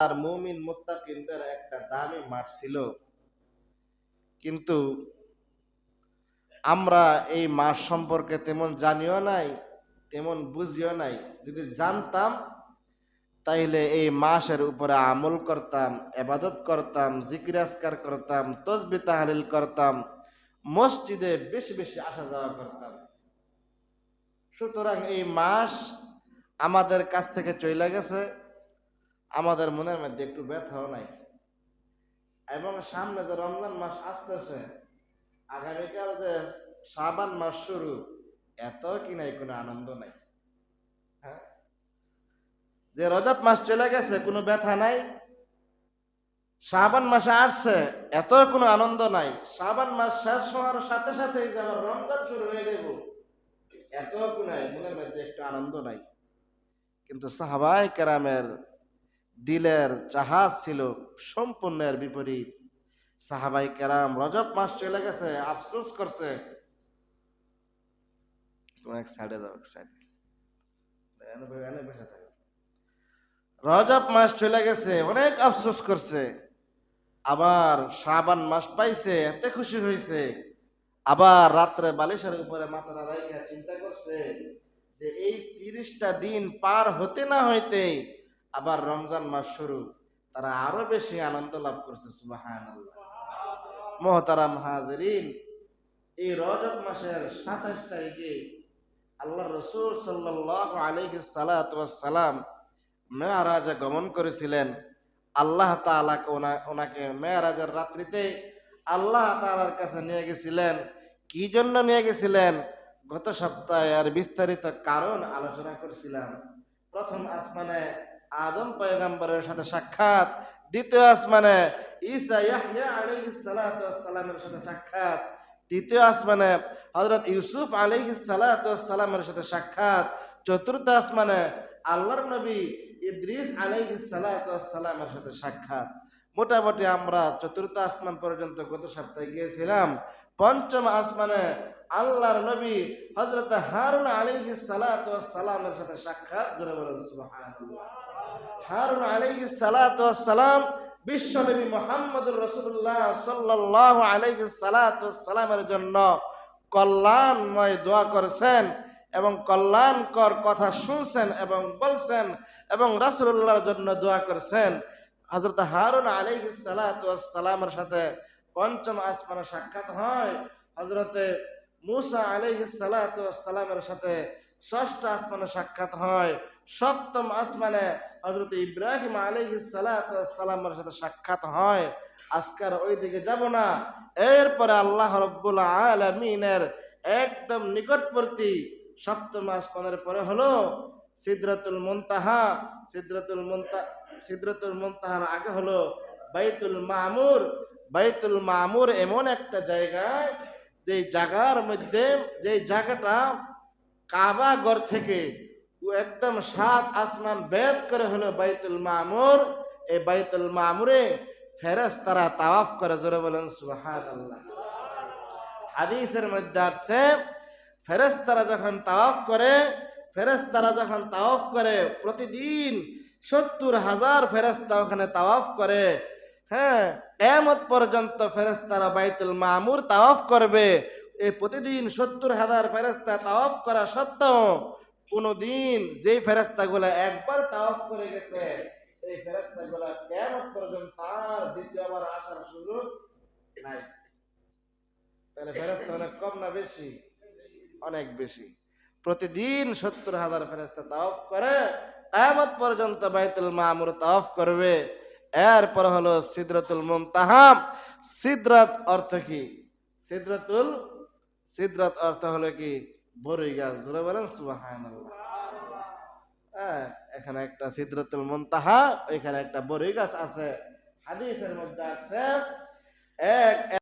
আর মুমিন মুত্তাকিনদের একটা দামি মাঠ ছিল। কিন্তু আমরা এই মাস সম্পর্কে তেমন জানিও নাই, তেমন বুঝিও নাই। যদি জানতাম, তাইলে এই মাসের উপরে আমল করতাম এবাদত করতাম জিকিরাজকার করতাম, তসবি তাহালিল করতাম, মসজিদে বেশি বেশি আসা যাওয়া করতাম। সুতরাং এই মাস আমাদের কাছ থেকে চলে গেছে। আমাদের মনের মধ্যে একটু ব্যথাও নাই। এবং সামনে যে রমজান মাস আসতেছে, আগামীকাল যে শ্রাবান মাস শুরু, এত কি নাই, কোনো আনন্দ নাই। হ্যাঁ? যে রজব মাস চলে গেছে, কোনো ব্যথা নাই। শ্রাবান মাসে আসছে, এত কোনো আনন্দ নাই। শ্রাবান মাস শেষ হওয়ার সাথে আবার রমজান শুরু হয়ে যাব এত কোনো মনের মধ্যে একটু আনন্দ নাই। কিন্তু সাহাবাই কেরামের দিলের জাহাজ ছিল সম্পূর্ণের বিপরীত। সাহাবাই কেরাম রজব মাস চলে গেছে, আফসোস করছে। সাইডে এক সাইডে রজব মাস চলে গেছে, অনেক আফসোস করছে। আবার শ্রাবান মাস পাইছে, এতে খুশি হয়েছে আবার রাত্রে বালিশের উপরে মাথাটা রাইখা চিন্তা করছে যে এই তিরিশটা দিন পার হতে না হইতে আবার রমজান মাস শুরু, তারা আরও বেশি আনন্দ লাভ করছে সুবাহান মহতারাম হাজরিন, এই রজব মাসের সাতাশ তারিখে আল্লাহ রসুল সাল্লাহ আলহি সালাম মেয়ারাজে গমন করেছিলেন। আল্লাহ তালাকে ওনাকে মেয়ারাজের রাত্রিতে আল্লাহ তালার কাছে নিয়ে গেছিলেন। কি জন্য নিয়ে গেছিলেন? গত সপ্তাহে আর বিস্তারিত কারণ আলোচনা করছিলাম। প্রথম আসমানে আদম পয়গম্বরের সাথে সাক্ষাৎ। দ্বিতীয় আসমানে ঈসা ইয়াহইয়া আলাইহিস সালাতু সালামের সাথে সাক্ষাৎ। তৃতীয় আসমানে হযরত ইউসুফ সালাতু সালামের সাথে সাক্ষাৎ। চতুর্থ আসমানে আল্লাহর নবী ইদ্রিস আলাইহিস সালাতু সালামের সাথে সাক্ষাৎ। মোটামুটি আমরা চতুর্থ আসমান পর্যন্ত গত সপ্তাহে গিয়েছিলাম। পঞ্চম আসমানে আল্লাহর নবী হজরত হারুন আলিহি সালামের সাথে সাক্ষাৎ। জোরে বলেন সুবহানাল্লাহ। হারুন আলিহি সালাম বিশ্ব নবী মোহাম্মদুর রসুল্লাহ সাল্লাহ আলিহি সালামের জন্য কল্যাণময় দোয়া করেছেন এবং কল্যাণকর কথা শুনছেন এবং বলছেন এবং রাসুল্লাহর জন্য দোয়া করেছেন। হজরত হারুন আলিহি সালামের সাথে পঞ্চম আসমানের সাক্ষাৎ হয়। হজরতে মুসা আলহি সালামের সাথে ষষ্ঠ আসমানে সাক্ষাৎ হয়। সপ্তম আসমানে হজরত ইব্রাহিম আলহি সালামের সাথে সাক্ষাৎ হয়। আজকার ওই দিকে যাব না। এরপরে আল্লাহ রব্বুল আলমিনের একদম নিকটবর্তী সপ্তম আসমানের পরে হলো সিদ্রাতুল মুনতাহা। সিদ্রাতুল মুনতা, সিদ্রাতুল মুনতাহার আগে হলো বাইতুল মামুর। বাইতুল মামুর এমন একটা জায়গায় যে জায়গার মধ্যে যে জায়গাটা কাবা ঘর থেকে একদম সাত আসমান বেদ করে হলো বাইতুল মামুর। এই বাইতুল মামুরে ফেরেস তারা তাওয়াফ করে, জোরে বলেন সুহাদ আল্লাহ হাদিসের মধ্যে আসছে ফেরেস তারা যখন তাওয়াফ করে ফেরেস তারা যখন তাওয়াফ করে, প্রতিদিন সত্তর হাজার ফেরেস্তা ওখানে তাওয়াফ করে। হ্যাঁ এমত পর্যন্ত ফেরেস্তারা বাইতুল মামুর তাওয়াফ করবে। এই প্রতিদিন সত্তর হাজার ফেরেস্তা তাওয়াফ করা সত্ত্বেও কোনোদিন যেই ফেরেস্তাগুলা একবার তাওয়াফ করে গেছে, এই ফেরেস্তাগুলা কেমন পর্যন্ত তার দ্বিতীয়বার আসার সুযোগ নাই। তাহলে ফেরেস্তা অনেক কম না বেশি? অনেক বেশি। প্রতিদিন সত্তর হাজার ফেরেস্তা তাওয়াফ করে কেমত পর্যন্ত বাইতুল মামুর তাওয়াফ করবে। এরপর হলো সিদ্রতুল মুমতাহাম। সিদ্রাত অর্থ কি? সিদ্রতুল সিদ্রাত অর্থ হলো কি? বরই গাছ ধরে বলেন হ্যাঁ এখানে একটা সিদ্রতুল মন্তাহা ওইখানে একটা বরই গাছ আছে, হাদিসের মধ্যে আছে, এক